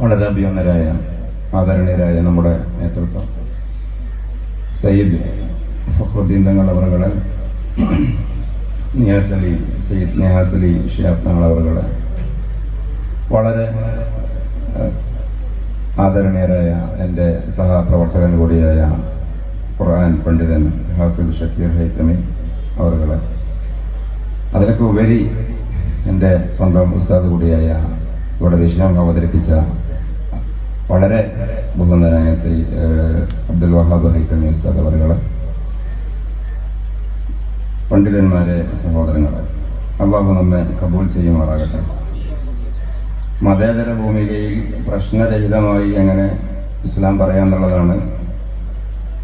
വളരെ അഭിയന്നരായ ആദരണീയരായ നമ്മുടെ നേതൃത്വം. സയ്യിദ് ഫഖറുദ്ദീൻ തങ്ങൾ അവരുടെ നിയാസ് അലി സയ്യിദ് നിയാസ് അലി ഷിയാബ് തങ്ങൾ അവരുടെ വളരെ ആദരണീയരായ എന്റെ സഹപ്രവർത്തകൻ കൂടിയായ ഖുർആൻ പണ്ഡിതൻ ഹാഫിദ് ഷക്കീർ ഹൈത്തമി അവറുകളെ. അതിലൊക്കെ ഉപരി എന്റെ സ്വന്തം ഉസ്താദ് കൂടിയായ ഇവിടെ വിഷയം അവതരിപ്പിച്ച വളരെ ബഹുനനായ സൈ അബ്ദുൽ വഹാബ് ഹൈത്തമി ഉസ്താദ് അവർ പണ്ഡിതന്മാരെ സഹോദരങ്ങളെ അള്ളാഹു നമ്മെ കബൂൽ ചെയ്യുമാറാകട്ടെ. മതേതര ഭൂമികയിൽ പ്രശ്നരഹിതമായി എങ്ങനെ ഇസ്ലാം പറയാന്നുള്ളതാണ്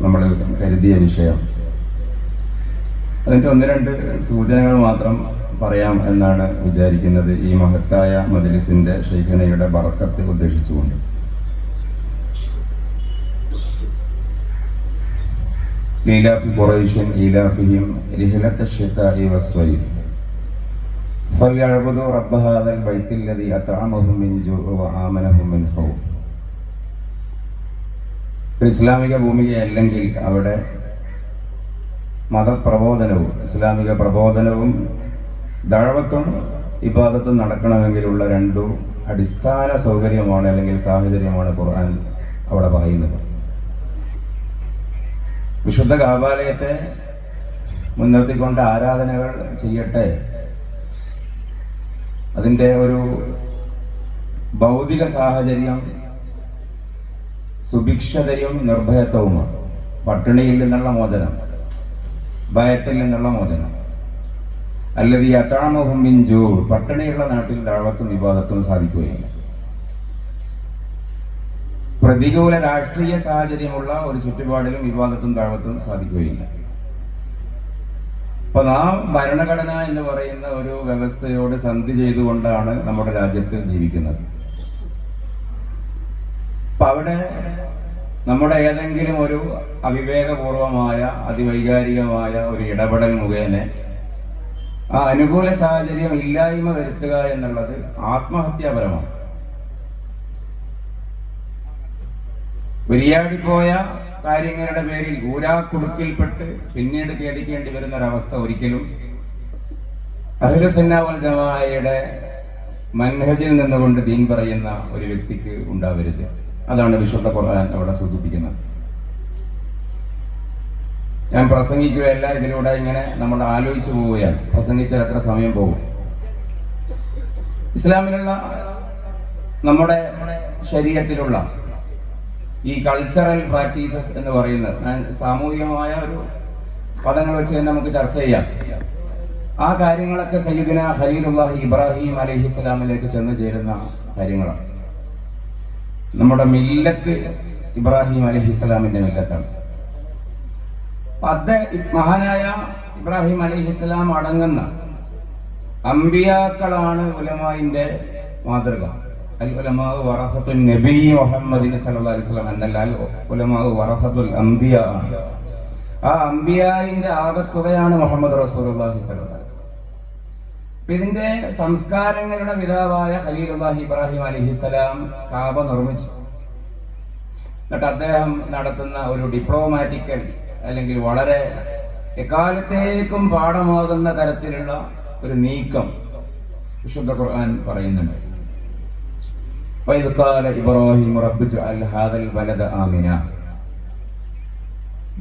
നമ്മൾ കരുതിയ വിഷയം. അതിന്റെ ഒന്ന് രണ്ട് സൂചനകൾ മാത്രം പറയാം എന്നാണ് വിചാരിക്കുന്നത് ഈ മഹത്തായ മജ്ലിസിന്റെ ഷെയ്ഖനയുടെ ബറക്കത്ത് ഉദ്ദേശിച്ചുകൊണ്ട് ലീലാഫി ഖുറൈഷൻ ഈലാഫിഹിം റിഹലത്ത الشتاء والصيف فليعبدوا رب هذا البيت الذي أطعمهم من جوع وآمنهم من خوف ഒരു ഇസ്ലാമിക ഭൂമികയല്ലെങ്കിൽ അവിടെ മതപ്രബോധനവും ഇസ്ലാമിക പ്രബോധനവും ദഴവത്വം ഇബാദത്തും നടക്കണമെങ്കിലുള്ള രണ്ടു അടിസ്ഥാന സൗകര്യമാണ് അല്ലെങ്കിൽ സാഹചര്യമാണ് ഖുർആൻ അവിടെ പറയുന്നത്. വിശുദ്ധ കാബാലയത്തെ മുൻനിർത്തിക്കൊണ്ട് ആരാധനകൾ ചെയ്യട്ടെ? അതിന്റെ ഒരു ഭൗതിക സാഹചര്യം സുഭിക്ഷതയും നിർഭയത്വവുമാണ്. പട്ടിണിയിൽ നിന്നുള്ള മോചനം ഭയത്തിൽ നിന്നുള്ള മോചനം. അല്ലത് ഈ അത്താമഹും മിഞ്ചു പട്ടിണിയുള്ള നാട്ടിൽ ദാവത്തും വിവാദത്തും സാധിക്കുകയില്ല. പ്രതികൂല രാഷ്ട്രീയ സാഹചര്യമുള്ള ഒരു ചുറ്റുപാടിലും വിവാദത്തും താഴത്തും സാധിക്കുകയില്ല. അപ്പൊ നാം ഭരണഘടന എന്ന് പറയുന്ന ഒരു വ്യവസ്ഥയോട് സന്ധി ചെയ്തുകൊണ്ടാണ് നമ്മുടെ രാജ്യത്ത് ജീവിക്കുന്നത്. അപ്പൊ അവിടെ നമ്മുടെ ഏതെങ്കിലും ഒരു അവിവേകപൂർവമായ അതിവൈകാരികമായ ഒരു ഇടപെടൽ മുഖേന ആ അനുകൂല സാഹചര്യം ഇല്ലായ്മ വരുത്തുക എന്നുള്ളത് ആത്മഹത്യാപരമാണ്. ഉരിയാടിപ്പോയ കാര്യങ്ങളുടെ പേരിൽ ഊരാക്കുടുക്കിൽപ്പെട്ട് പിന്നീട് ഖേദിക്കേണ്ടി വരുന്ന ഒരവസ്ഥ ഒരിക്കലും അഹ്ലുസന്നാവൽ ജമാഅയുടെ മൻഹജിൽ നിന്നുകൊണ്ട് ദീൻ പറയുന്ന ഒരു വ്യക്തിക്ക് ഉണ്ടാവരുത്. അതാണ് വിശുദ്ധ ഖുർആൻ അവിടെ സൂചിപ്പിക്കുന്നത്. ഞാൻ പ്രസംഗിക്കുകയല്ല ഇതിലൂടെ ഇങ്ങനെ നമ്മൾ ആലോചിച്ചു പോവുകയാണ്. പ്രസംഗിച്ചാൽ എത്ര സമയം പോകും? ഇസ്ലാമിലുള്ള നമ്മുടെ ശരീരത്തിലുള്ള ഈ കൾച്ചറൽ പ്രാക്ടീസസ് എന്ന് പറയുന്നത് ഞാൻ സാമൂഹികമായ ഒരു പദങ്ങൾ വെച്ച് തന്നെ നമുക്ക് ചർച്ച ചെയ്യാം. ആ കാര്യങ്ങളൊക്കെ സയ്യിദിന ഖലീലുല്ലാഹി ഇബ്രാഹിം അലഹി സ്വലാമിലേക്ക് ചെന്ന് ചേരുന്ന കാര്യങ്ങളാണ്. നമ്മുടെ മില്ലത്ത് ഇബ്രാഹിം അലഹി സ്വലാമിന്റെ മില്ലത്താണ്. അദ്ദേഹം മഹാനായ ഇബ്രാഹിം അലിഹിസ്ലാം അടങ്ങുന്ന അമ്പിയാക്കളാണ് ഉലമായിന്റെ മാതൃക. അൽ ഉലമാവ് വറഹത്തുൽ നബി മുഹമ്മദിന് സല്ലല്ലാഹു അലൈഹി വസല്ലം എന്നല്ല അൽ ഉലമാവ് വറഹത്തുൽ അംബിയ ആണ്. ആ അംബിയായിന്റെ ആകത്തുകയാണ് മുഹമ്മദ് അലൈഹി വസല്ലം. ഇതിന്റെ സംസ്കാരങ്ങളുടെ പിതാവായ ഖലീലുല്ലാഹി ഇബ്രാഹിം അലിഹിസ്സലാം കാബ നിർമ്മിച്ചു. എന്നിട്ട് അദ്ദേഹം നടത്തുന്ന ഒരു ഡിപ്ലോമാറ്റിക്കൽ അല്ലെങ്കിൽ വളരെ എക്കാലത്തേക്കും പാഠമാകുന്ന തരത്തിലുള്ള ഒരു നീക്കം വിശുദ്ധ ഖുർആൻ പറയുന്നുണ്ട്. ഇബ്രാഹിം ഹാദൽ വലദ ആമിന.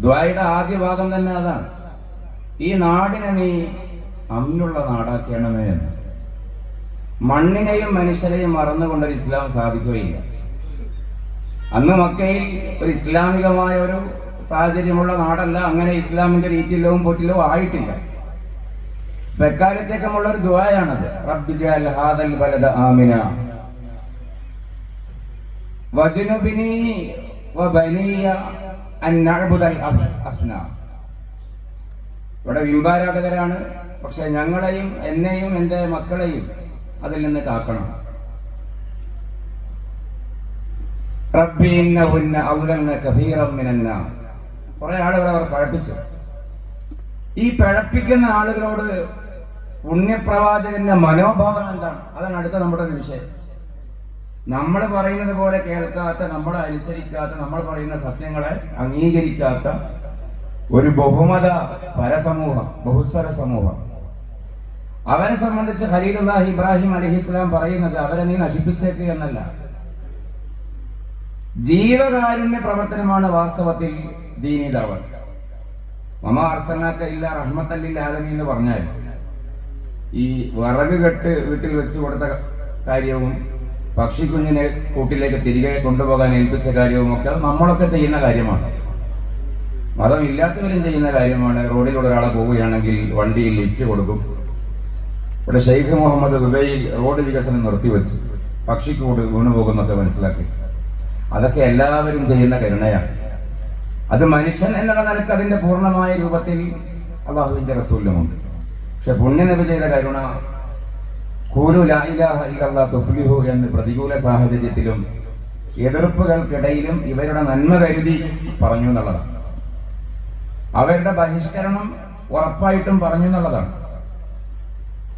ദ്വായുടെ ആദ്യ ഭാഗം തന്നെ അതാണ്. ഈ നാടിനെ നീ അമ്മിനുള്ള നാടാക്കണമേ എന്ന്. മണ്ണിനെയും മനുഷ്യരെയും മറന്നുകൊണ്ടൊരു ഇസ്ലാം സാധിക്കുകയില്ല. അന്ന് മക്കയിൽ ഒരു ഇസ്ലാമികമായ ഒരു സാഹചര്യമുള്ള നാടല്ല. അങ്ങനെ ഇസ്ലാമിന്റെ രീതിയിലവും പൊറ്റിലോ ആയിട്ടില്ല. അപ്പൊ എക്കാലത്തേക്കുമുള്ള ഒരു ദുബായാണത് ഹാദൽ ആമിന. ഇവിടെ ബിംബാരാധകരാണ് പക്ഷെ ഞങ്ങളെയും എന്നെയും എന്റെ മക്കളെയും അതിൽ നിന്ന് കാക്കണം. റബ്ബി ഇന്നഹുന്ന ഔലന്ന കഫീറം മിനന്നാസ്. കുറെ ആളുകൾ അവർ പഴപ്പിച്ചു. ഈ പഴപ്പിക്കുന്ന ആളുകളോട് പുണ്യപ്രവാചകന്റെ മനോഭാവം എന്താണ്? അതാണ് അടുത്ത നമ്മുടെ വിഷയം. നമ്മൾ പറയുന്നത് പോലെ കേൾക്കാത്ത നമ്മൾ അനുസരിക്കാത്ത നമ്മൾ പറയുന്ന സത്യങ്ങളെ അംഗീകരിക്കാത്ത ഒരു ബഹുമത പരസമൂഹം ബഹുസ്വര സമൂഹം. അവരെ സംബന്ധിച്ച് ഖലീലുല്ലാഹി ഇബ്രാഹിം അലഹിസ്ലാം പറയുന്നത് അവരെ നീ നശിപ്പിച്ചേക്ക് എന്നല്ല. ജീവകാരുണ്യ പ്രവർത്തനമാണ് വാസ്തവത്തിൽ ദീനി ദാവത്ത് മമ ഇല്ല റഹ്മത്തല്ലിൽ എന്ന് പറഞ്ഞാൽ ഈ വിറക് കെട്ട് വീട്ടിൽ വെച്ചു കൊടുത്ത കാര്യവും പക്ഷിക്കുഞ്ഞിനെ കൂട്ടിലേക്ക് തിരികെ കൊണ്ടുപോകാൻ ഏൽപ്പിച്ച കാര്യവും ഒക്കെ അത് നമ്മളൊക്കെ ചെയ്യുന്ന കാര്യമാണ്. മതമില്ലാത്തവരും ചെയ്യുന്ന കാര്യമാണ്. റോഡിലൂടെ ഒരാളെ പോവുകയാണെങ്കിൽ വണ്ടിയിൽ ലിഫ്റ്റ് കൊടുക്കും. ഇവിടെ ഷെയ്ഖ് മുഹമ്മദ് ദുബൈയിൽ റോഡ് വികസനം നിർത്തിവെച്ചു. പക്ഷിക്കൂട് വീണുപോകുന്നൊക്കെ മനസ്സിലാക്കി. അതൊക്കെ എല്ലാവരും ചെയ്യുന്ന കരുണയാണ് അത് മനുഷ്യൻ എന്നുള്ള നിലയ്ക്ക് അതിന്റെ പൂർണമായ രൂപത്തിൽ അള്ളാഹുവിന്റെ റസൂലിലുമുണ്ട്. പക്ഷെ പുണ്യനബി ചെയ്ത കരുണ കൂലു തുഫ്ലിഹു എന്ന് പ്രതികൂല സാഹചര്യത്തിലും എതിർപ്പുകൾക്കിടയിലും ഇവരുടെ നന്മ കരുതി പറഞ്ഞു എന്നുള്ളതാണ്. അവരുടെ ബഹിഷ്കരണം ഉറപ്പായിട്ടും പറഞ്ഞു എന്നുള്ളതാണ്.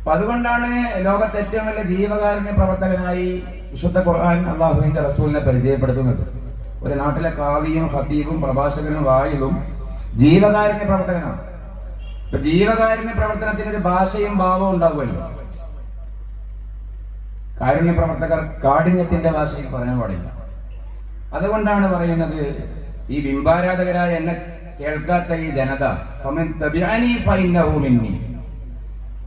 അപ്പൊ അതുകൊണ്ടാണ് ലോകത്തെ ഏറ്റവും വലിയ ജീവകാരുണ്യ പ്രവർത്തകനായി വിശുദ്ധ ഖുർആൻ അള്ളാഹുവിന്റെ റസൂലിനെ പരിചയപ്പെടുത്തുന്നത്. ഒരു നാട്ടിലെ കാവിയും ഹബീബും പ്രഭാഷകനും വായിലും ജീവകാരുണ്യ പ്രവർത്തകനാണ്. ഇപ്പൊ ജീവകാരുണ്യ പ്രവർത്തനത്തിന് ഒരു ഭാഷയും ഭാവവും ഉണ്ടാവുമല്ലോ. കാരുണ്യ പ്രവർത്തകർ കാഠിന്യത്തിന്റെ ഭാഷയിൽ പറയാൻ പാടില്ല. അതുകൊണ്ടാണ് പറയുന്നത് ഈ ബിംബാരാധകരായ എന്നെ കേൾക്കാത്ത ഈ ജനത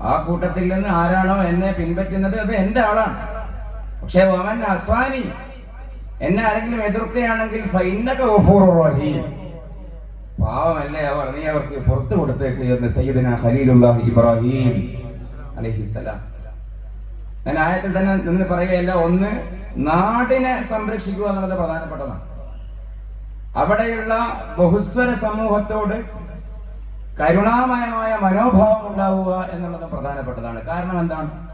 ആ കൂട്ടത്തിൽ നിന്ന് ആരാണോ എന്നെ പിൻപറ്റുന്നത് അത് എന്റെ ആളാണ്. പക്ഷെ വമൻ അസ്വാനി എന്നെ ആരെങ്കിലും എതിർക്കുകയാണെങ്കിൽ പാവമല്ലേ അവർ നീ അവർക്ക് പുറത്തു കൊടുത്തേക്ക് എന്ന് സയ്യിദിന ഖലീലുല്ലാഹി ഇബ്രാഹിം അലഹിസലാം ഞാൻ ആയത്തിൽ തന്നെ നിന്ന് പറയുകയല്ല ഒന്ന് നാടിനെ സംരക്ഷിക്കുക എന്നുള്ളത് പ്രധാനപ്പെട്ടതാണ്. അവിടെയുള്ള ബഹുസ്വര സമൂഹത്തോട് കരുണാമയമായ മനോഭാവം ഉണ്ടാവുക എന്നുള്ളത് പ്രധാനപ്പെട്ടതാണ്. കാരണം എന്താണ്?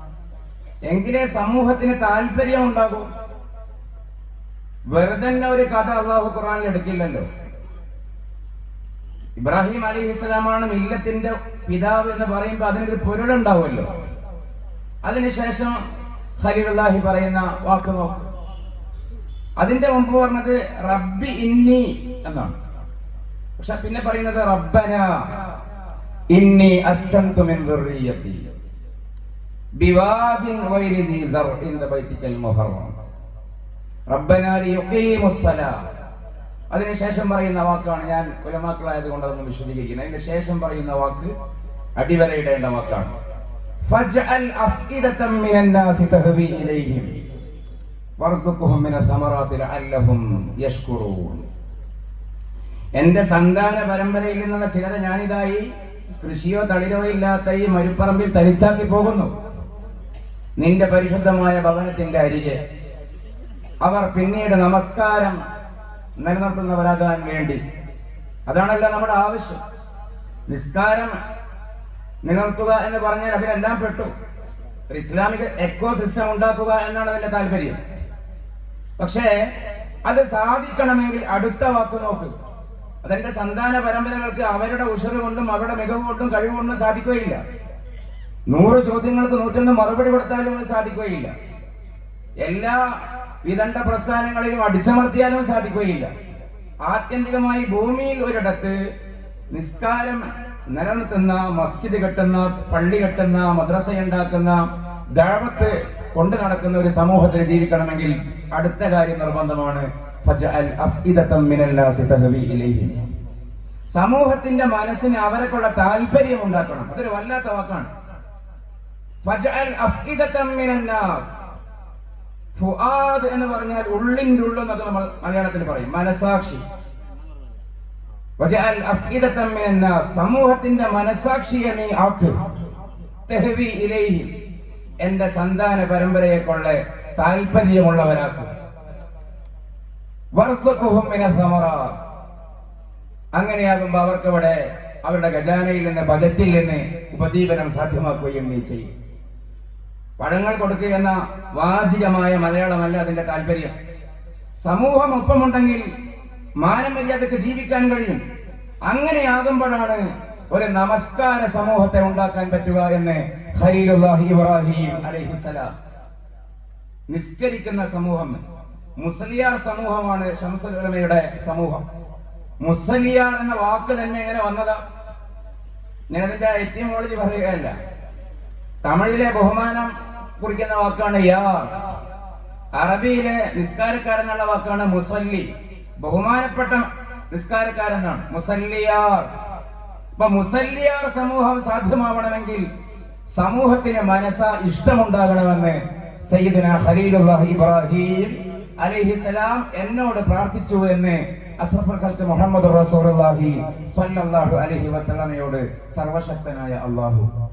എങ്കിലേ സമൂഹത്തിന് താല്പര്യം ഉണ്ടാകൂ. വെറുതെ ഒരു കഥ അള്ളാഹു ഖുറാനിൽ എടുക്കില്ലല്ലോ. ഇബ്രാഹിം അലി ഇസ്ലാമാണ് മില്ലത്തിന്റെ പിതാവ് എന്ന് പറയുമ്പോൾ അതിനൊരു പൊരുളുണ്ടാവുമല്ലോ. അതിനുശേഷം ഖലീലുല്ലാഹി പറയുന്ന വാക്ക് നോക്ക്. അതിന്റെ മുമ്പ് പറഞ്ഞത് റബ്ബി ഇന്നി എന്നാണ്. പക്ഷെ പിന്നെ പറയുന്നത് റബ്ബന. ഇന്നി അസ്തംതു മിൻ ദുർരിയതി ബിവാദിൻ ഗൈരി ഇൻ സർഇൻ ബൈതിക്കൽ മുഹറം. റബ്ബനാ ലിയുഖീമുസ് സലാ അതിനുശേഷം പറയുന്ന വാക്കാണ് ഞാൻ കുലമാക്കളായത് കൊണ്ട് അതൊന്ന് വിശദീകരിക്കുന്നത് അതിന് ശേഷം പറയുന്ന വാക്ക് അടിവരയിടേണ്ട വാക്കാണ്. ഫജ്അൽ അഫ്ഇദതം മിനൻ നാസി തഹ്വി ഇലൈഹിം. വർസുഖുഹും മിന തമറാതിൽ ലഅല്ലഹും യഷ്കുറൂൻ. എന്റെ സന്താന പരമ്പരയിൽ നിന്നുള്ള ചിലരെ ഞാനിതായി. കൃഷിയോ തളിരോ ഇല്ലാത്ത ഈ മരുപ്പറമ്പിൽ തനിച്ചാക്കി പോകുന്നു. നിന്റെ പരിശുദ്ധമായ ഭവനത്തിന്റെ അരികെ അവർ പിന്നീട് നമസ്കാരം നിലനിർത്തുന്നവരാകാൻ വേണ്ടി. അതാണല്ലോ നമ്മുടെ ആവശ്യം. നിസ്കാരം നിലനിർത്തുക എന്ന് പറഞ്ഞാൽ അതിലെല്ലാം പെട്ടു. ഒരു ഇസ്ലാമിക എക്കോ സിസ്റ്റം ഉണ്ടാക്കുക എന്നാണ് അതിന്റെ താല്പര്യം. പക്ഷേ അത് സാധിക്കണമെങ്കിൽ അടുത്ത വാക്ക് നോക്ക്. അതെന്റെ സന്താന പരമ്പരകൾക്ക് അവരുടെ ഉഷറ് കൊണ്ടും അവരുടെ മികവ് കൊണ്ടും കഴിവ് കൊണ്ടും സാധിക്കുകയില്ല. നൂറ് ചോദ്യങ്ങൾക്ക് നൂറ്റൊന്ന് മറുപടി കൊടുത്താലും സാധിക്കുകയില്ല. എല്ലാ വിദണ്ഡ പ്രസ്ഥാനങ്ങളെയും അടിച്ചമർത്തിയാലും സാധിക്കുകയില്ല. ആത്യന്തികമായി ഭൂമിയിൽ ഒരിടത്ത് നിസ്കാരം നിലനിർത്തുന്ന മസ്ജിദ് കെട്ടുന്ന പള്ളി കെട്ടുന്ന മദ്രസ ഉണ്ടാക്കുന്ന ദാവത്ത് കൊണ്ടു നടക്കുന്ന ഒരു സമൂഹത്തിൽ ജീവിക്കണമെങ്കിൽ അടുത്ത കാര്യം നിർബന്ധമാണ് സമൂഹത്തിന്റെ മനസ്സിന് അവരെക്കുള്ള താല്പര്യം ഉണ്ടാക്കണം. അതൊരു വല്ലാത്ത വാക്കാണ്. ഫുആദ് എന്ന് പറഞ്ഞാൽ ഉള്ളിന്റെ ഉള്ളു എന്നൊക്കെ നമ്മൾ മലയാളത്തിൽ പറയും. മനസാക്ഷി. സമൂഹത്തിന്റെ മനസാക്ഷിയെ നീ ആക്ക്. എന്റെ സന്താന പരമ്പരയെ കൊള്ള താല്പര്യമുള്ളവരാക്കും അങ്ങനെയാകുമ്പോ അവർക്ക് അവിടെ അവരുടെ ഖജാനയിൽ നിന്ന് ബജറ്റിൽ നിന്ന് ഉപജീവനം സാധ്യമാക്കുകയും നീ ചെയ്യും. പഴങ്ങൾ കൊടുക്കുക എന്ന വാചികമായ മലയാളമല്ല അതിന്റെ താല്പര്യം. സമൂഹം ഒപ്പമുണ്ടെങ്കിൽ മാനമര്യാദക്ക് ജീവിക്കാൻ കഴിയും. അങ്ങനെയാകുമ്പോഴാണ് ഒരു നമസ്കാര സമൂഹത്തെ ഉണ്ടാക്കാൻ പറ്റുക എന്ന് അലൈഹിസലാം നിസ്കരിക്കുന്ന സമൂഹം. മുസ്ലിയാർ സമൂഹമാണ് ഷംസുൽ സമൂഹം. മുസ്ലിയാർ എന്ന വാക്ക് തന്നെ എങ്ങനെ വന്നതാ? ഞാൻ അതിന്റെ എറ്റിമോളജി പറയുകയല്ല. തമിഴിലെ ബഹുമാനം കുറിക്കുന്ന വാക്കാണ് യാർ അറബിയിലെ നിസ്കാരക്കാരനുള്ള വാക്കാണ് മുസല്ലി. ബഹുമാനപ്പെട്ട നിസ്കാരക്കാരെന്നാണ് മുസല്ലിയാർ. ഇപ്പൊ മുസല്ലിയാർ സമൂഹം സാധ്യമാവണമെങ്കിൽ സമൂഹത്തിന് മനസ്സ ഇഷ്ടമുണ്ടാകണമെന്ന് സയ്യിദുന ഖലീലുല്ലാഹി ഇബ്രാഹിം അലൈഹിസലാം എന്നോട് പ്രാർത്ഥിച്ചു എന്ന് മുഹമ്മദ് റസൂലുള്ളാഹി സ്വല്ലല്ലാഹു അലൈഹി വസല്ലമയോട് സർവശക്തനായ അള്ളാഹു.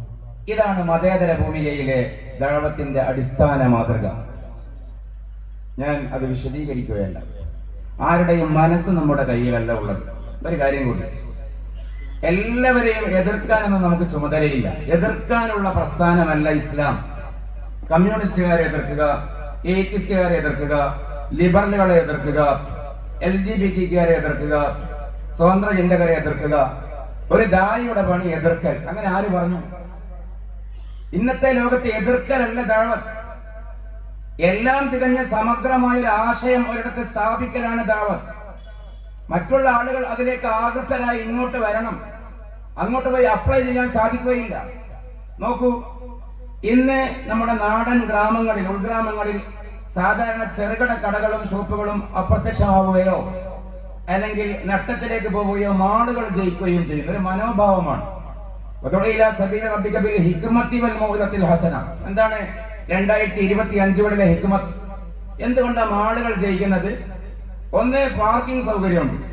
ഇതാണ് മതേതര ഭൂമികയിലെ ദഴവത്തിന്റെ അടിസ്ഥാന മാതൃക. ഞാൻ അത് വിശദീകരിക്കുകയല്ല. ആരുടെയും മനസ്സ് നമ്മുടെ കയ്യിലല്ല ഉള്ളത്. ഒരു കാര്യം കൂടി. എല്ലാവരെയും എതിർക്കാനൊന്നും നമുക്ക് ചുമതലയില്ല. എതിർക്കാനുള്ള പ്രസ്ഥാനമല്ല ഇസ്ലാം. കമ്മ്യൂണിസ്റ്റുകാരെ എതിർക്കുക ഏറ്റിസ്റ്റുകാരെ എതിർക്കുക ലിബറലുകളെ എതിർക്കുക എൽ ജി ബി ടിക്കാരെ എതിർക്കുക സ്വതന്ത്ര ചിന്തകരെ എതിർക്കുക ഒരു ദായിയുടെ പണി എതിർക്കൽ. അങ്ങനെ ആര് പറഞ്ഞു? ഇന്നത്തെ ലോകത്തെ എതിർക്കലല്ല ദാവത്ത് എല്ലാം തികഞ്ഞ സമഗ്രമായ ഒരു ആശയം ഒരിടത്ത് സ്ഥാപിക്കലാണ് ദാവത്ത് മറ്റുള്ള ആളുകൾ അതിലേക്ക് ആകൃഷ്ടരായി ഇങ്ങോട്ട് വരണം. അങ്ങോട്ട് പോയി അപ്ലൈ ചെയ്യാൻ സാധിക്കുകയില്ല. നോക്കൂ ഇന്ന് നമ്മുടെ നാടൻ ഗ്രാമങ്ങളിൽ ഉൾഗ്രാമങ്ങളിൽ സാധാരണ ചെറുകിട കടകളും ഷോപ്പുകളും അപ്രത്യക്ഷമാവുകയോ അല്ലെങ്കിൽ നട്ടത്തിലേക്ക് പോവുകയോ മാളുകൾ ജയിക്കുകയും ചെയ്യുന്ന ഒരു മനോഭാവമാണ്. ഹസന. എന്താണ് രണ്ടായിരത്തി ഇരുപത്തി അഞ്ചുകളിലെ ഹിക്മത്ത്? എന്തുകൊണ്ടാണ് മാളുകൾ ജയിക്കുന്നത്? ഒന്ന് പാർക്കിംഗ് സൗകര്യമുണ്ട്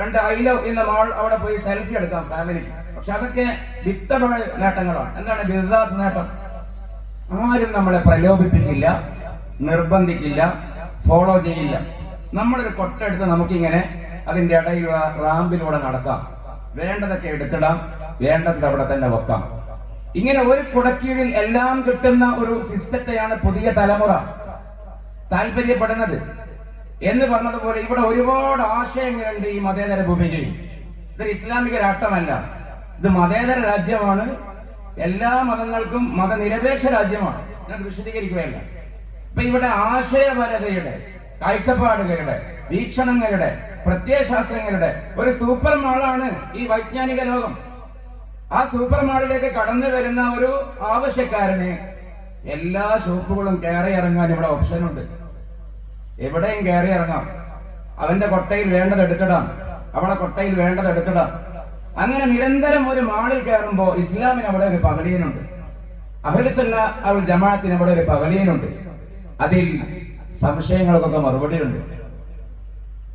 രണ്ട് ഐ ലവ് എന്ന മാൾ അവിടെ പോയി സെൽഫി എടുക്കാം ഫാമിലി. പക്ഷെ അതൊക്കെ വിത്തപഴ നേട്ടങ്ങളാണ്. എന്താണ് ബിരുദാർത്ഥ നേട്ടം? ആരും നമ്മളെ പ്രലോഭിപ്പിക്കില്ല. നിർബന്ധിക്കില്ല ഫോളോ ചെയ്യില്ല. നമ്മളൊരു കൊട്ടെടുത്ത് നമുക്കിങ്ങനെ അതിന്റെ ഇടയിലുള്ള റാമ്പിലൂടെ നടക്കാം. വേണ്ടതൊക്കെ എടുത്തിടാം വേണ്ടത് അവിടെ തന്നെ വെക്കാം. ഇങ്ങനെ ഒരു കുടക്കീഴിൽ എല്ലാം കിട്ടുന്ന ഒരു സിസ്റ്റത്തെയാണ് പുതിയ തലമുറ. താല്പര്യപ്പെടുന്നത്. എന്ന് പറഞ്ഞതുപോലെ ഇവിടെ ഒരുപാട് ആശയങ്ങളുണ്ട് ഈ മതേതര ഭൂമികയിൽ ഇതൊരു ഇസ്ലാമിക രാഷ്ട്രമല്ല. ഇത് മതേതര രാജ്യമാണ്. എല്ലാ മതങ്ങൾക്കും മതനിരപേക്ഷ രാജ്യമാണ്. ഞാൻ വിശദീകരിക്കുകയല്ല. ഇപ്പൊ ഇവിടെ ആശയപരതയുടെ കാഴ്ചപ്പാടുകളുടെ വീക്ഷണങ്ങളുടെ പ്രത്യയശാസ്ത്രങ്ങളുടെ ഒരു സൂപ്പർ മാളാണ് ഈ വൈജ്ഞാനിക ലോകം. ആ സൂപ്പർ മാളിലേക്ക് കടന്നു വരുന്ന ഒരു ആവശ്യക്കാരന് എല്ലാ ഷോപ്പുകളും കയറി ഇറങ്ങാൻ ഇവിടെ ഓപ്ഷൻ ഉണ്ട്. എവിടെയും കയറി ഇറങ്ങാം. അവന്റെ കൊട്ടയിൽ വേണ്ടത് എടുത്തിടാം. അവളെ കൊട്ടയിൽ വേണ്ടത് എടുത്തിടാം. അങ്ങനെ നിരന്തരം ഒരു മാളിൽ കയറുമ്പോൾ ഇസ്ലാമിന് അവിടെ ഒരു പകലിയനുണ്ട് അഹ്ലുസുന്ന അവൾ ജമാഅത്തിന് അവിടെ ഒരു പകലിയനുണ്ട് അതിൽ സംശയങ്ങൾക്കൊക്കെ മറുപടിയുണ്ട്.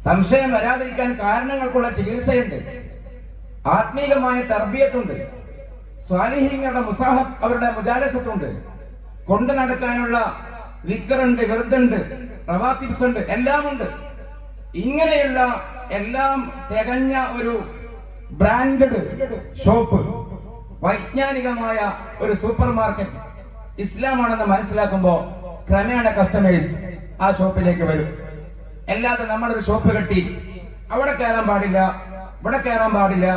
സംശയം വരാതിരിക്കാൻ കാരണങ്ങൾക്കുള്ള ചികിത്സയുണ്ട്. ആത്മീകമായ തർബിയത്തുണ്ട്. സ്വാലിഹീങ്ങളുടെ മുസാഹബ് അവരുടെ മുജാലസത്തുണ്ട്. കൊണ്ടു നടക്കാനുള്ള വിക്കറുണ്ട് വെറുതുണ്ട് പ്രവാത്തിപ്സ് ഉണ്ട് എല്ലാം ഉണ്ട് ഇങ്ങനെയുള്ള എല്ലാം തികഞ്ഞ ഒരു ബ്രാൻഡഡ് ഷോപ്പ് വൈജ്ഞാനികമായ ഒരു സൂപ്പർ മാർക്കറ്റ് ഇസ്ലാമാണെന്ന് മനസ്സിലാക്കുമ്പോ ക്രമേണ കസ്റ്റമേഴ്സ് ആ ഷോപ്പിലേക്ക് വരും. അല്ലാതെ നമ്മളൊരു ഷോപ്പ് കെട്ടി അവിടെ കയറാൻ പാടില്ല ഇവിടെ കയറാൻ പാടില്ല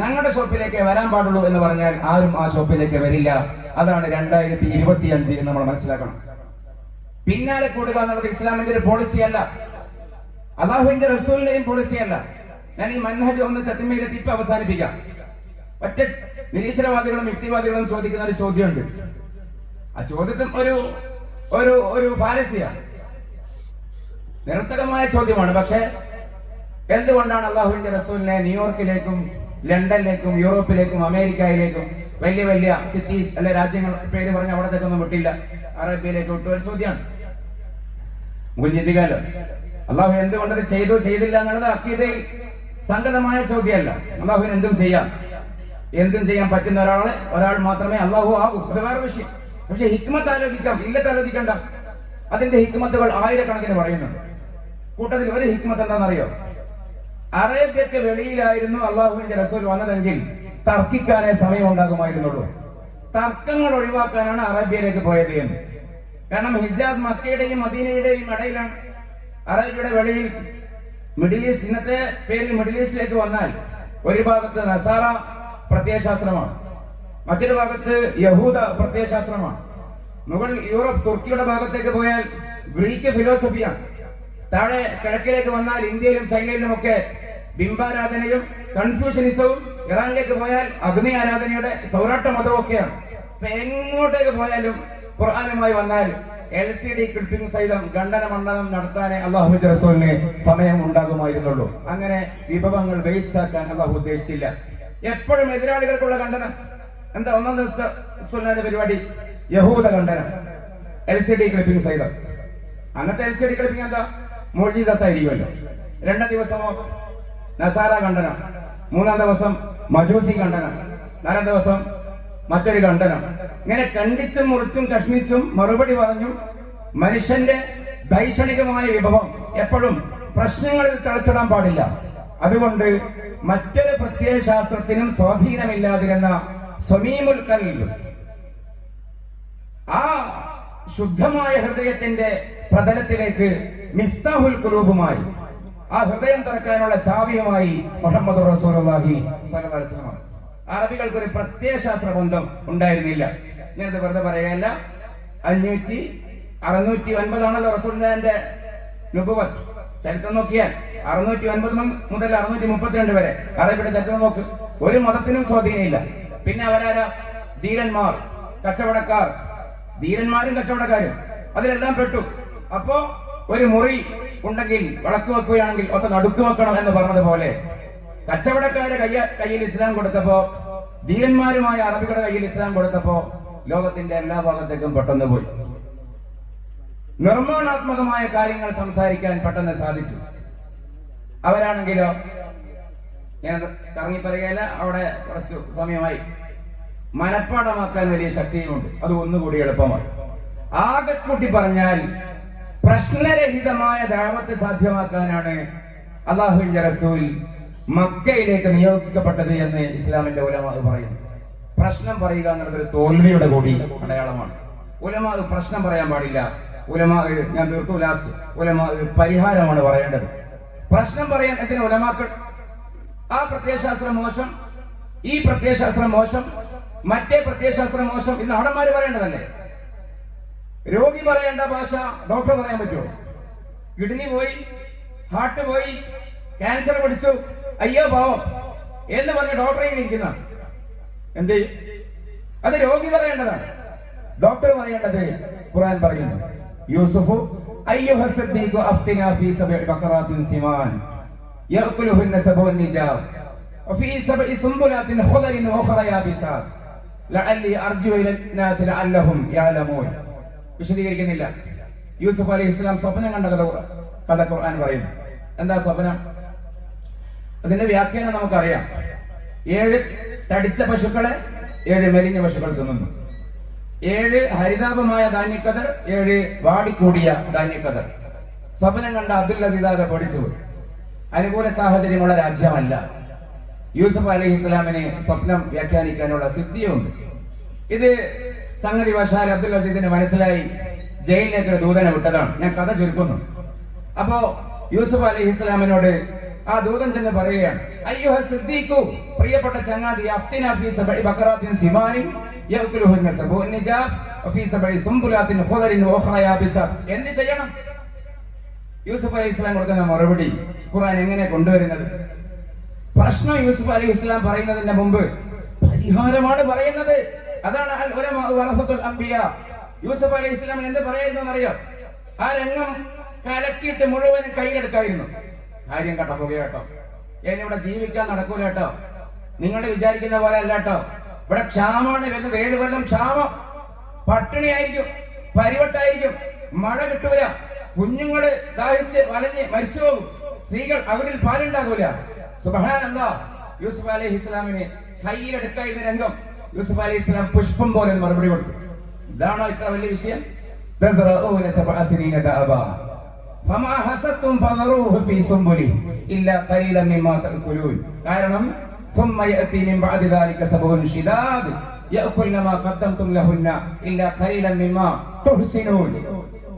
ഞങ്ങളുടെ ഷോപ്പിലേക്ക് വരാൻ പാടുള്ളൂ എന്ന് പറഞ്ഞാൽ ആരും ആ ഷോപ്പിലേക്ക് വരില്ല. അതാണ് രണ്ടായിരത്തി ഇരുപത്തി അഞ്ച് എന്ന് നമ്മൾ മനസ്സിലാക്കണം. പിന്നാലെ കൂടുക എന്നുള്ളത് ഇസ്ലാമിന്റെ ഒരു പോളിസി അല്ല. അള്ളാഹുവിന്റെ റസൂലിന്റെയും പോളിസി അല്ല. ഞാൻ ഈ മൻഹജ് ഒന്ന് തത്തിമയിലെത്തി ഇപ്പൊ അവസാനിപ്പിക്കാം. ഒറ്റ നിരീശ്വരവാദികളും യുക്തിവാദികളും ചോദിക്കുന്ന ഒരു ചോദ്യമുണ്ട്. ആ ചോദ്യത്തിൽ ഒരു ഒരു ഒരു ഫാരസിയാണ് നിരർത്ഥകമായ ചോദ്യമാണ്. പക്ഷേ എന്തുകൊണ്ടാണ് അള്ളാഹുവിന്റെ റസൂലിനെ ന്യൂയോർക്കിലേക്കും ലണ്ടനിലേക്കും യൂറോപ്പിലേക്കും അമേരിക്കയിലേക്കും വലിയ വലിയ സിറ്റീസ് അല്ലെ രാജ്യങ്ങൾ പേര് പറഞ്ഞ അവിടത്തേക്കൊന്നും വിട്ടില്ല. അറേബ്യയിലേക്ക് വിട്ടു ഒരു ചോദ്യമാണ്. നമുക്ക് ചിന്തിക്കാലോ അള്ളാഹു എന്തുകൊണ്ടത് ചെയ്തു ചെയ്തില്ല എന്നുള്ളത് അക്കീതയിൽ സംഗതമായ ചോദ്യമല്ല. അള്ളാഹുവിന് എന്തും ചെയ്യാം. എന്തും ചെയ്യാൻ പറ്റുന്ന ഒരാളെ ഒരാൾ മാത്രമേ അള്ളാഹു ആകൂ. അത് വേറെ വിഷയം. പക്ഷെ ഹിക്മത്ത് ആലോചിക്കാം ഇല്ലത്ത് ആലോചിക്കണ്ട. അതിന്റെ ഹിക്മത്തുകൾ ആയിരക്കണക്കിന് പറയുന്നുണ്ട്. കൂട്ടത്തിൽ ഒരു ഹിക്മത്ത് എന്താണെന്നറിയോ? അറേബ്യക്ക് വെളിയിലായിരുന്നു അള്ളാഹുവിന്റെ റസൂൽ വന്നതെങ്കിൽ തർക്കിക്കാനേ സമയം ഉണ്ടാകുമായിരുന്നുള്ളൂ തർക്കങ്ങൾ ഒഴിവാക്കാനാണ് അറേബ്യയിലേക്ക് പോയത് എന്ന്. കാരണം ഹിജാസ് മക്കയുടെയും മദീനയുടെയും ഇടയിലാണ്. അറേബ്യയുടെ വെളിയിൽ മിഡിൽ ഈസ്റ്റ് ഇന്നത്തെ പേരിൽ മിഡിൽ ഈസ്റ്റിലേക്ക് വന്നാൽ ഒരു ഭാഗത്ത് നസാറ പ്രത്യയശാസ്ത്രമാണ്. മറ്റൊരു ഭാഗത്ത് യഹൂദ പ്രത്യയശാസ്ത്രമാണ്. മുകൾ യൂറോപ്പ് തുർക്കിയുടെ ഭാഗത്തേക്ക് പോയാൽ ഗ്രീക്ക് ഫിലോസഫിയാണ്. താഴെ കിഴക്കിലേക്ക് വന്നാൽ ഇന്ത്യയിലും ചൈനയിലും ഒക്കെ ബിംബാരാധനയും കൺഫ്യൂഷനിസവും ഇറാനിലേക്ക് പോയാൽ അഗ്നി ആരാധനയുടെ സൗരാട്ട അപ്പൊ എങ്ങോട്ടേക്ക് പോയാലും ഖുർആാനുമായി വന്നാൽ എൽ സി ഡി ക്ലിപ്പിംഗ് സഹിതം ഖണ്ഡന മണ്ഡലം നടത്താനേ അള്ളാഹുബിദ് റസൂലിന് സമയം ഉണ്ടാകുമായിരുന്നുള്ളൂ. അങ്ങനെ വിഭവങ്ങൾ വേസ്റ്റ് ആക്കാൻ അള്ളാഹു ഉദ്ദേശിച്ചില്ല. എപ്പോഴും എതിരാളികൾക്കുള്ള ഖണ്ഡനം. എന്താ ഒന്നാം ദിവസത്തെ സുന്നത്തിന്റെ പരിപാടി? യഹൂദ കണ്ടന എൽ സി ഡി ക്ലിപ്പിംഗ് സഹിതം. അന്നത്തെ എൽ സി ഡി ക്ലിപ്പിംഗ് എന്താ? മോജീസത്തായിരിക്കുമല്ലോ രണ്ടാം ദിവസമോ? നസാര കണ്ടന മൂന്നാം ദിവസം മജൂസി കണ്ടന നാലാം ദിവസം മറ്റൊരു കണ്ടനം ഇങ്ങനെ കണ്ടിച്ചും മുറിച്ചും കഷ്ണിച്ചും മറുപടി പറഞ്ഞു മനുഷ്യന്റെ ദൈക്ഷണികമായ വിഭവം എപ്പോഴും പ്രശ്നങ്ങളിൽ തളച്ചിടാൻ പാടില്ല. അതുകൊണ്ട് മറ്റൊരു പ്രത്യയ ശാസ്ത്രത്തിനും സ്വാധീനമില്ലാതിരുന്ന സമീമുൽ കൽബ്. ആ ശുദ്ധമായ ഹൃദയത്തിന്റെ പ്രതലത്തിലേക്ക് മിഫ്താഹുൽ കുലൂബുമായി ആ ഹൃദയം തുറക്കാനുള്ള ചാവിയുമായി മുഹമ്മദ് വസല്ലം അറബികൾക്ക് ഒരു പ്രത്യയശാസ്ത്ര ബന്ധം ഉണ്ടായിരുന്നില്ല. ഞാനത് വെറുതെ പറയുകയല്ല. അഞ്ഞൂറ്റി അറുന്നൂറ്റി ഒൻപതാണല്ലോ റസൂലിന്റെ നുബുവത്ത്. ചരിത്രം നോക്കിയാൽ അറുന്നൂറ്റി ഒൻപത് മുതൽ അറുന്നൂറ്റി മുപ്പത്തിരണ്ട് വരെ. അറബിയുടെ ചരിത്രം നോക്ക്. ഒരു മതത്തിനും സ്വാധീനമില്ല. പിന്നെ അവരാരാ? ധീരന്മാർ കച്ചവടക്കാർ. ധീരന്മാരും കച്ചവടക്കാരും. അതിലെല്ലാം പെട്ടു. അപ്പോ ഒരു മുറി ഉണ്ടെങ്കിൽ വിളക്ക് വെക്കുകയാണെങ്കിൽ ഒത്ത നടുക്ക് വെക്കണം എന്ന് പറഞ്ഞതുപോലെ കച്ചവടക്കാരെ കയ്യ കയ്യിൽ ഇസ്ലാം കൊടുത്തപ്പോ ധീരന്മാരുമായ അറബികളുടെ കയ്യിൽ ഇസ്ലാം കൊടുത്തപ്പോ ലോകത്തിന്റെ എല്ലാ ഭാഗത്തേക്കും പെട്ടെന്ന് പോയി. നിർമ്മാണാത്മകമായ കാര്യങ്ങൾ സംസാരിക്കാൻ പെട്ടെന്ന് സാധിച്ചു. അവരാണെങ്കിലോ ഞാൻ കറങ്ങി പറയുകയല്ല അവിടെ കുറച്ച് സമയമായി. മനപ്പാടമാക്കാൻ വലിയ ശക്തിയുമുണ്ട്. അത് ഒന്നുകൂടി എളുപ്പമായി ആകെ കൂട്ടി പറഞ്ഞാൽ പ്രശ്നരഹിതമായ ദാവത്ത് സാധ്യമാക്കാനാണ് അള്ളാഹുവിന്റെ റസൂൽ മക്കയിലേക്ക് നിയോഗിക്കപ്പെട്ടത് എന്ന് ഇസ്ലാമിന്റെ ഉലമാവ് പറയുന്നു. പ്രശ്നം പറയുക എന്നുള്ളത് ഒരു തോൽവിയുടെ കൂടി അടയാളമാണ്. ഉലമാവ് പ്രശ്നം പറയാൻ പാടില്ല. ഉലമാ ഞാൻ തീർത്തു ലാസ്റ്റ്. ഉലമാ പരിഹാരമാണ് പറയേണ്ടത്. പ്രശ്നം പറയാൻ എന്തിനാ ഉലമാക്കൾ ആ പ്രത്യയശാസ്ത്രം മോശം ഈ പ്രത്യയശാസ്ത്രം മോശം മറ്റേ പ്രത്യയശാസ്ത്രം മോശം ഇന്ന് നടന്മാര് പറയേണ്ടതല്ലേ? രോഗി പറയേണ്ട ഭാഷ ഡോക്ടർ പറയാൻ പറ്റുമോ? കിഡ്നി പോയി ഹാർട്ട് പോയി ക്യാൻസർ പിടിച്ചു അയ്യോ പാവം എന്ന് പറഞ്ഞ് ഡോക്ടറെ ഇരിക്കുന്ന എന്ത്? അത് രോഗി പറയേണ്ടതാണ്. ഡോക്ടർ പറയേണ്ടത് ഖുറാൻ പറയുന്നു. യൂസുഫു അയ്യോ സദ്ദീഖു അഫ്തിനാ ഫീ സബഇ ബഖറാത്തിൻ സിമാൻ. യഅകുലുഹുന്ന സബഉൻ നിജാഫ് وفي سبع سنبلات خضر واخرى يابسات لعلي ارجو الى الناس لعلهم يعلمون വിശദീകരിക്കുന്നില്ല യൂസുഫ് അലൈഹി ഇസ്ലാം സ്വപ്നം കണ്ട കഥ ഖുർ- കഥ ഖുർആൻ പറയുന്നു എന്താ സ്വപ്നം അതിന്റെ വ്യാഖ്യാനം നമുക്കറിയാം ഏഴ് തടിച്ച പശുക്കളെ ഏഴ് മെലിഞ്ഞ പശുക്കൾ തിന്നുന്നു ഏഴ് ഹരിതാപമായ ധാന്യക്കതർ ഏഴ് വാടിക്കൂടിയ ധാന്യക്കതർ സ്വപ്നം കണ്ട അബ്ദുൽ അസീദാദെ പഠിച്ചു അനുകൂല സാഹചര്യമുള്ള രാജ്യമല്ല. യൂസഫ് അലഹി ഇസ്ലാമിനെ സ്വപ്നം വ്യാഖ്യാനിക്കാനുള്ള സിദ്ധിയുണ്ട്. ഇത് സംഗതി വശാൽ അബ്ദുൽ അസീസിന് മനസ്സിലായി. ജയിലിലേക്ക് ദൂതനെ വിട്ടതാണ്. ഞാൻ കഥ ചുരുക്കുന്നു. അപ്പോ യൂസഫ് അലഹി ഇസ്ലാമിനോട് ആ ദൂതൻ ചെന്ന് പറയുകയാണ് അയ്യോ സിദ്ദീഖു പ്രിയപ്പെട്ട ചങ്ങാതി അഫ്തിന ഫീ സബഇ ബഖറാത്തിൻ സിമാനി യഅകുലുഹുന്ന സബഉൻ നിജാഫ് വഫീ സബഇ സുംബുലാത്തിൻ ഖുദരിൻ യാബിസ. എന്ത് ചെയ്യണം? യൂസഫ് അലി ഇസ്ലാം കൊടുക്കുന്ന മറുപടി ഖുർആൻ എങ്ങനെ കൊണ്ടുവരുന്നത്? പ്രശ്നം യൂസുഫ് അലി ഇസ്ലാം പറയുന്നതിന്റെ മുമ്പ് പരിഹാരമാണ് പറയുന്നത്. അതാണ് അംബിയ. യൂസുഫ് അലി ഇസ്ലാം എന്ത് പറയായിരുന്നു അറിയോ ആ രംഗം കലക്കിയിട്ട് മുഴുവനും കയ്യിലെടുക്കായിരുന്നു കാര്യം കേട്ടോ കേട്ടോ. ഇനി ഇവിടെ ജീവിക്കാൻ നടക്കൂല കേട്ടോ. നിങ്ങൾ വിചാരിക്കുന്ന പോലെ അല്ല കേട്ടോ. ഇവിടെ ക്ഷാമമാണ് വരുന്നത്. ഏഴ് കൊല്ലം ക്ഷാമം. പട്ടിണിയായിരിക്കും പരിവട്ടായിരിക്കും. മഴ കിട്ടൂല. കുഞ്ഞുങ്ങൾ ദാഹിച്ച് വലഞ്ഞ് മരിച്ചു പോകും. സ്ത്രീകൾ അവരിൽ പാലുണ്ടാകൂല സുബഹാനന്ദ യൂസുഫ് അലൈഹി ഇസ്ലാമിനെ കയ്യിലെടുക്കായിരുന്ന രംഗം യൂസുഫ് അലൈഹി ഇസ്ലാം പുഷ്പം പോലെ മറുപടി കൊടുത്തു. ഇതാണോ ഇത്ര വലിയ വിഷയം? കാരണം ും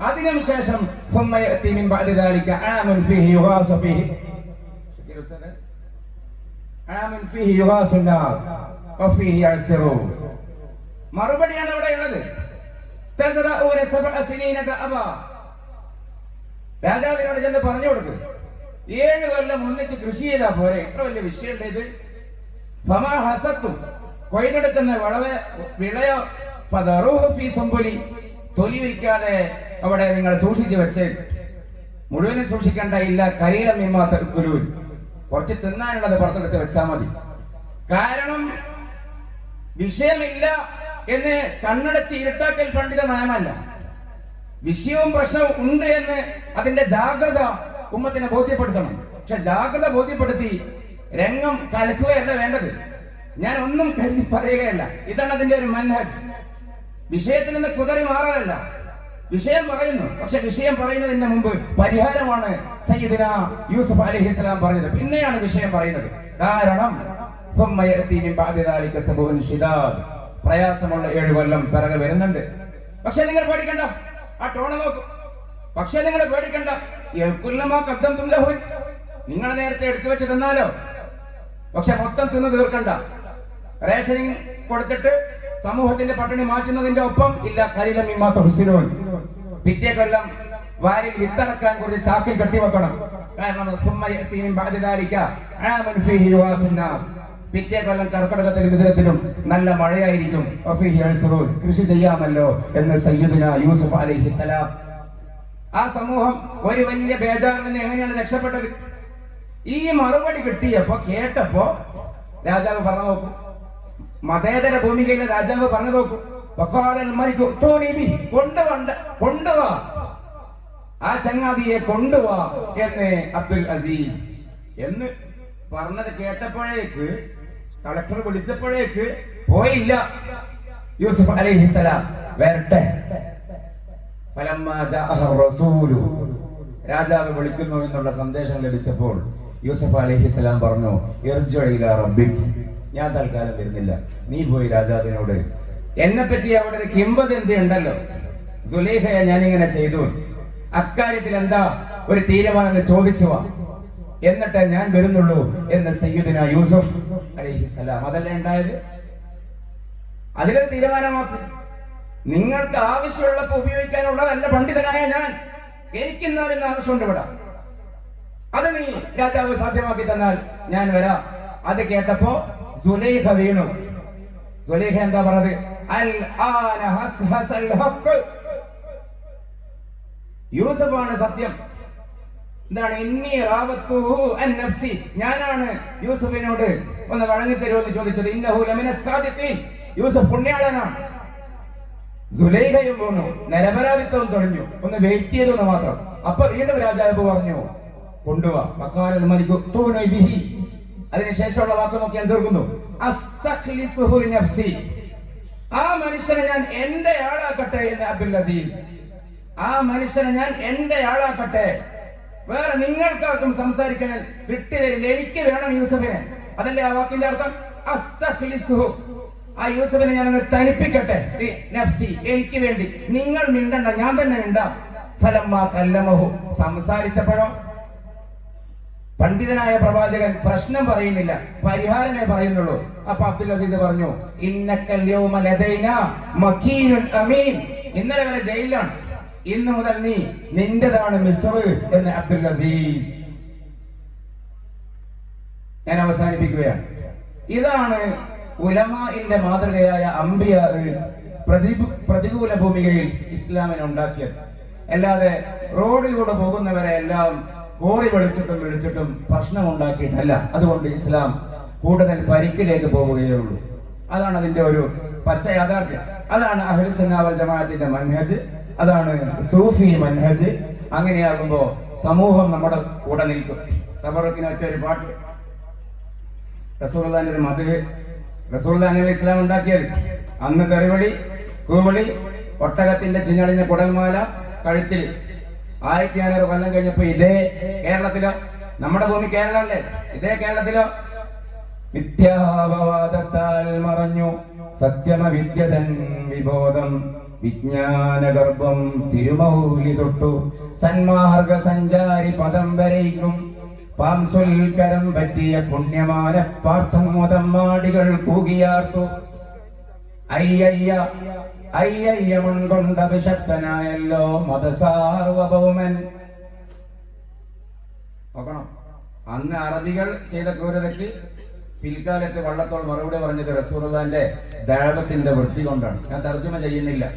അതിനുശേഷം മറുപടിയാണ് ഇവിടെ ഉള്ളത്. രാജാവിനോട് ചെന്ന് പറഞ്ഞു കൊടുക്കും. ഏഴ് കൊല്ലം ഒന്നിച്ച് കൃഷി ചെയ്താ പോരെ. എത്ര വലിയ വിഷയമുണ്ട് ഇത്. ഫമാ ഹസത്തും. കൊയ്തെടുക്കുന്ന വിളവ് വിളയോ ഫി തൊലി വയ്ക്കാതെ അവിടെ നിങ്ങൾ സൂക്ഷിച്ചു വെച്ചേ. മുഴുവനും സൂക്ഷിക്കേണ്ട ഇല്ല മിമ്മാ കുരു കുറച്ച് തിന്നാനുള്ളത് പുറത്തെടുത്ത് വെച്ചാൽ മതി. കാരണം വിഷയമില്ല എന്ന് കണ്ണടച്ച് ഇരുട്ടാക്കൽ പണ്ഡിത നയമല്ല. വിഷയവും പ്രശ്നവും ഉണ്ട് എന്ന് അതിന്റെ ജാഗ്രത ഉമ്മത്തിനെ ബോധ്യപ്പെടുത്തണം. പക്ഷെ ജാഗ്രത ബോധ്യപ്പെടുത്തി രംഗം കലക്കുകയല്ല വേണ്ടത്. ഞാൻ ഒന്നും കരുതി പറയുകയല്ല. ഇതാണ് അതിന്റെ ഒരു മൻഹജ്. വിഷയത്തിൽ നിന്ന് കുതറി മാറാനല്ല വിഷയം പറയുന്നു. പക്ഷെ വിഷയം പറയുന്നതിന് മുമ്പ് പരിഹാരമാണ് സയ്യിദിന യൂസുഫ് അലഹി പറയുന്നത് പിന്നെയാണ് വിഷയം പറയുന്നത്. കാരണം പ്രയാസമുള്ള ഏഴ് കൊല്ലം പിറകെ വരുന്നുണ്ട്. പക്ഷെ നിങ്ങൾ പേടിക്കണ്ട. ആ ടോണ നോക്കും. പക്ഷെ നിങ്ങൾ പേടിക്കണ്ട. കബ്ദം തുംലഹുൻ നിങ്ങൾ നേരത്തെ എടുത്തു വെച്ച് തിന്നാലോ? പക്ഷെ മൊത്തം തിന്ന് തീർക്കണ്ട. റേഷനിങ് കൊടുത്തിട്ട് സമൂഹത്തിന്റെ പട്ടിണി മാറ്റുന്നതിന്റെ ഒപ്പം ഇല്ല കരിലമിമാത്ത ഹുസിനോൻ പിറ്റേ കൊല്ലം വാരിൽ വിത്തറക്കാൻ കുറച്ച് ചാക്കിൽ കെട്ടിവെക്കണം കാരണം പിറ്റേ കൊല്ലം കർക്കടകത്തിലും വിതരത്തിലും നല്ല മഴയായിരിക്കും. കൃഷി ചെയ്യാമല്ലോ എന്ന് സയ്യിദിന യൂസുഫ് അലൈഹി സലാം. ആ സമൂഹം ഒരു വലിയ ബേജാറിൽ നിന്ന് എങ്ങനെയാണ് രക്ഷപ്പെട്ടത്? ഈ മറുപടി കിട്ടിയപ്പോ കേട്ടപ്പോ രാജാവ് പറഞ്ഞു നോക്കും. മതേതര ഭൂമികയിലെ രാജാവ് പറഞ്ഞു നോക്കൂ. കൊണ്ടുവാ. ആ ചങ്ങാതിയെ കൊണ്ടുവാ എന്ന് അബ്ദുൽ അസീസ് എന്ന് പറഞ്ഞത് കേട്ടപ്പോഴേക്ക് കളക്ടർ വിളിച്ചപ്പോഴേക്ക് പോയില്ല. യൂസുഫ് അലൈഹിസ്സലാം വരട്ടെ. രാജാവ് വിളിക്കുന്നു എന്നുള്ള സന്ദേശം ലഭിച്ചപ്പോൾ യൂസഫ് അലൈഹിസ്സലാം പറഞ്ഞു "ഇർജിഉ ഇലാ റബ്ബിക്." ഞാൻ തൽക്കാലം വരുന്നില്ല. നീ പോയി രാജാവിനോട്. എന്നെ പറ്റി അവിടെ ഒരു കിംബദന്തി ഉണ്ടല്ലോ. സുലേഖയെ ഞാനിങ്ങനെ ചെയ്തു. അക്കാര്യത്തിൽ എന്താ ഒരു തീരുമാനം ചോദിച്ചു എന്നിട്ട് ഞാൻ വരുന്നുള്ളൂ എന്ന് സയ്യിദിന യൂസുഫ് അലൈഹിസ്സലാം അതല്ലേ ഉണ്ടായത്? അതിലൊരു തീരുമാനമാക്കി. നിങ്ങൾക്ക് ആവശ്യമുള്ളപ്പോ ഉപയോഗിക്കാനുള്ളതല്ല പണ്ഡിതനായ ഞാൻ. എനിക്ക് എന്നാലും ആവശ്യമുണ്ട് ഇവിടെ. അത് നീ രാജാവ് സാധ്യമാക്കി തന്നാൽ ഞാൻ വരാം. അത് കേട്ടപ്പോ സുലൈഖ വീണു. സുലൈഖ എന്താ പറഞ്ഞത്? അൽ ആന ഹസ് ഹസൽ ഹഖ്. യൂസഫാണ് സത്യം. എന്താണ്? ഇന്നി റാവത്തുഹു അൻ നഫ്സി. ഞാനാണ് യൂസഫിനോട് ഒന്ന് വഴങ്ങി തരുമെന്ന് ചോദിച്ചത്. ഇന്നഹു ലമിന സാദിഖീൻ. യൂസഫ് പുണ്യാളനാണ്. സുലൈഖയും പോന്നു നിരപരാധിത്വം തുടങ്ങി ഒന്ന് വെയിറ്റ് ചെയ്തു മാത്രം. അപ്പൊ വീണ്ടും രാജാവ് പറഞ്ഞു കൊണ്ടുവാ. വഖാലൽ മലികു തൂനൈ ബിഹി. അതിനുശേഷമുള്ള വാക്ക് നോക്കിയാൽ തീർക്കുന്നു. അസ്തഖ്ലിസുഹു ലിനഫ്സി. ആ മനുഷ്യനെ ഞാൻ എന്റെ ആളാക്കട്ടെ എന്ന് അബ്ദുൽ അസീസ്. ആ മനുഷ്യനെ ഞാൻ എന്റെ ആളാക്കട്ടെ. വേറെ നിങ്ങൾക്കാർക്കും സംസാരിക്കാൻ വിട്ടുവരില്ല എനിക്ക് വേണം യൂസഫിനെ. അതല്ലേ ആ വാക്കിന്റെ അർത്ഥം? ആ യൂസഫിനെ ഞാൻ തനിപ്പിക്കട്ടെ. നഫ്സി എനിക്ക് വേണ്ടി. നിങ്ങൾ മിണ്ടണ്ട ഞാൻ തന്നെ മിണ്ടാം. ഫലം കല്ലമഹു. സംസാരിച്ചപ്പോഴോ? പണ്ഡിതനായ പ്രവാചകൻ പ്രശ്നം പറയുന്നില്ല പരിഹാരമേ പറയുന്നുള്ളൂ. അപ്പൊ അബ്ദുൽ അസീസ് പറഞ്ഞു അമീൻ. ഇന്നലെ വരെ ജയിലിലാണ്. ഇന്ന് മുതൽ നീ നിന്റെതാണ് എന്ന് അബ്ദുൽ അസീസ് ഞാൻ അവസാനിപ്പിക്കുകയാണ്. ഇതാണ് ഉലമാന്റെ മാതൃകയായ അമ്പിയ പ്രതി പ്രതികൂല ഭൂമികയിൽ ഇസ്ലാമിനെ ഉണ്ടാക്കിയത്. അല്ലാതെ റോഡിലൂടെ പോകുന്നവരെ എല്ലാം കോറി വെളിച്ചിട്ടും വിളിച്ചിട്ടും പ്രശ്നം ഉണ്ടാക്കിയിട്ടല്ല അതുകൊണ്ട് ഇസ്ലാം കൂടുതൽ പരിക്കിലേക്ക് പോവുകയുള്ളൂ അതാണ് അതിന്റെ ഒരു പച്ച യാഥാർത്ഥ്യം. അതാണ് അഹ്ലുസുന്നാവൽ ജമാഅത്തിന്റെ മൻഹജ്. അതാണ് സൂഫി മൻഹജ്. അങ്ങനെയാകുമ്പോ സമൂഹം നമ്മുടെ കൂടെ നിൽക്കും. തബറക്കിന് ഒറ്റൊരു പാട്ട്. റസൂർദാന്റെ മത് അലൈഹി ഇസ്ലാം ഉണ്ടാക്കിയത് അന്ന് തെറിവളി കൂവളി ഒട്ടകത്തിന്റെ ചിഞ്ഞളിഞ്ഞ കുടൽമാല കഴുത്തിൽ ആയിരത്തി അഞ്ഞൂറ് കൊല്ലം കഴിഞ്ഞപ്പോ ഇതേ കേരളത്തിലോ? നമ്മുടെ ഭൂമി കേരളല്ലേ ഇതേ കേരളത്തിലോ? മിഥ്യാപവാദത്താൽ മറഞ്ഞു സത്യമ വിദ്യതൻ വിബോധം വിജ്ഞാനഗർഭം തിരുമൗലി തൊട്ടു സന്മാർഗ സഞ്ചാരി പദം വരയ്ക്കും പാംസുൽക്കരം പറ്റിയ പുണ്യമാന പാർത്ഥമോദമ്മാടികൾ കൂകിയാർത്തു. അയ്യയ്യ അയ്യയ്യ കൊണ്ട് വിശക്തനായല്ലോ മതസാർവഭൗമൻ നോക്കണം. അന്ന് അറബികൾ ചെയ്ത ക്രൂരതയ്ക്ക് പിൽക്കാലത്ത് വള്ളത്തോൾ മറുപടി പറഞ്ഞത് റസൂർദാന്റെ ദേവത്തിന്റെ വൃത്തി കൊണ്ടാണ്. ഞാൻ തർജമ ചെയ്യുന്നില്ല.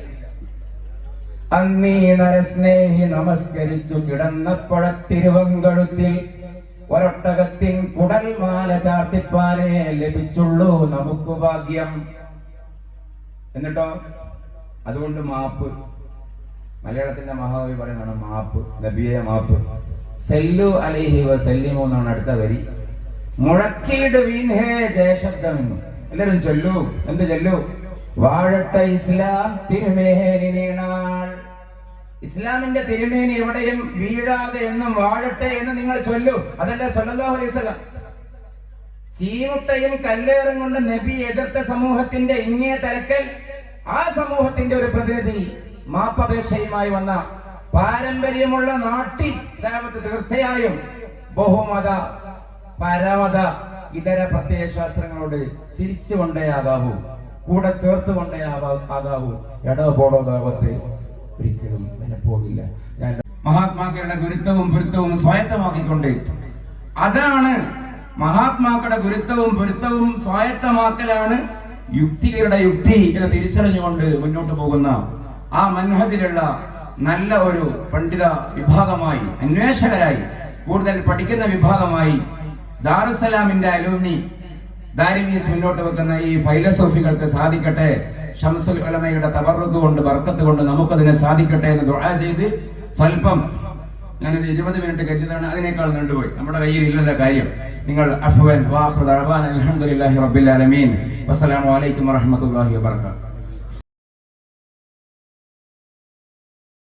അന്നീ നരസ്നേഹി നമസ്കരിച്ചു കിടന്നപ്പോഴത്തിരുവങ്കഴുത്തിൽ ഒരൊട്ടകത്തിൻ കുടൽ മാല ചാർത്തിപ്പാനേ ലഭിച്ചുള്ളൂ നമുക്ക് ഭാഗ്യം. എന്നിട്ടോ? അതുകൊണ്ട് മാപ്പ്. മലയാളത്തിന്റെ മഹാകവി പറയുന്നതാണ് മാപ്പ് നബിയെ മാപ്പ്. സെല്ലു അലൈഹി വസല്ലിമു എന്നാണ് അടുത്ത വരി. മുഴക്കിയിട്ട് വീൻഹേ ജയശബ്ദമെന്നു. എല്ലാരും ചൊല്ലു. എന്ത് ചൊല്ലു? വാഴട്ട ഇസ്ലാം തിരുമേനി നീണാൾ. ഇസ്ലാമിന്റെ തിരുമേനി എവിടെയും വീഴാതെ എന്നും വാഴട്ടെ എന്ന് നിങ്ങൾ ചൊല്ലു. അതല്ലേ സല്ലല്ലാഹു അലൈഹി വസല്ലം? ചീമുട്ടയും കല്ലേറും കൊണ്ട് നബി എതിർത്ത സമൂഹത്തിന്റെ ഇങ്ങേ തരക്കൽ ആ സമൂഹത്തിന്റെ ഒരു പ്രതിനിധി മാപ്പപേക്ഷയുമായി വന്ന പാരമ്പര്യമുള്ള നാട്ടിൽ ദേവത്ത് തീർച്ചയായും ബഹുമത പരമത ഇതര പ്രത്യയ ശാസ്ത്രങ്ങളോട് ചിരിച്ചുകൊണ്ടേ ആകാവൂ കൂടെ ചേർത്തുകൊണ്ടേ ആവാ- ആകാവൂ. എടോ പോടോ ദേവത്ത് ഒരിക്കലും എന്നെ പോകില്ല. ഞാൻ മഹാത്മാക്കളുടെ ഗുരുത്വവും പൊരുത്തവും സ്വായത്തമാക്കിക്കൊണ്ട് അതാണ് മഹാത്മാക്കളുടെ ഗുരുത്വവും പൊരുത്തവും സ്വായത്തമാക്കലാണ് യുക്തികളുടെ യുക്തി എന്ന് തിരിച്ചറിഞ്ഞുകൊണ്ട് മുന്നോട്ട് പോകുന്ന ആ മൻഹജിലുള്ള നല്ല ഒരു പണ്ഡിത വിഭാഗമായി അന്വേഷകരായി കൂടുതൽ പഠിക്കുന്ന വിഭാഗമായി ദാറുസലാമിന്റെ അലൂമിനി ദാരിമീസ് മുന്നോട്ട് വെക്കുന്ന ഈ ഫൈലസോഫികൾക്ക് സാധിക്കട്ടെ ഷംസുൽ ഉലമയുടെ തവറുക്ക് കൊണ്ട് ബർക്കത്ത് കൊണ്ട് നമുക്കതിനെ സാധിക്കട്ടെ എന്ന് ദുആ ചെയ്ത് സ്വല്പം ഞാനൊരു ഇരുപത് മിനിറ്റ് കരുതിയതാണ് അതിനേക്കാൾ നീണ്ടുപോയി. നമ്മുടെ കയ്യിൽ ഇല്ലല്ല കാര്യം. നിങ്ങൾ അഫ്വൻ വാഹ് അൽഹംദുലില്ലാഹി റബ്ബിൽ ആലമീൻ. വസ്സലാമു അലൈക്കും വറഹ്മത്തുള്ളാഹി വബറകാതുഹു.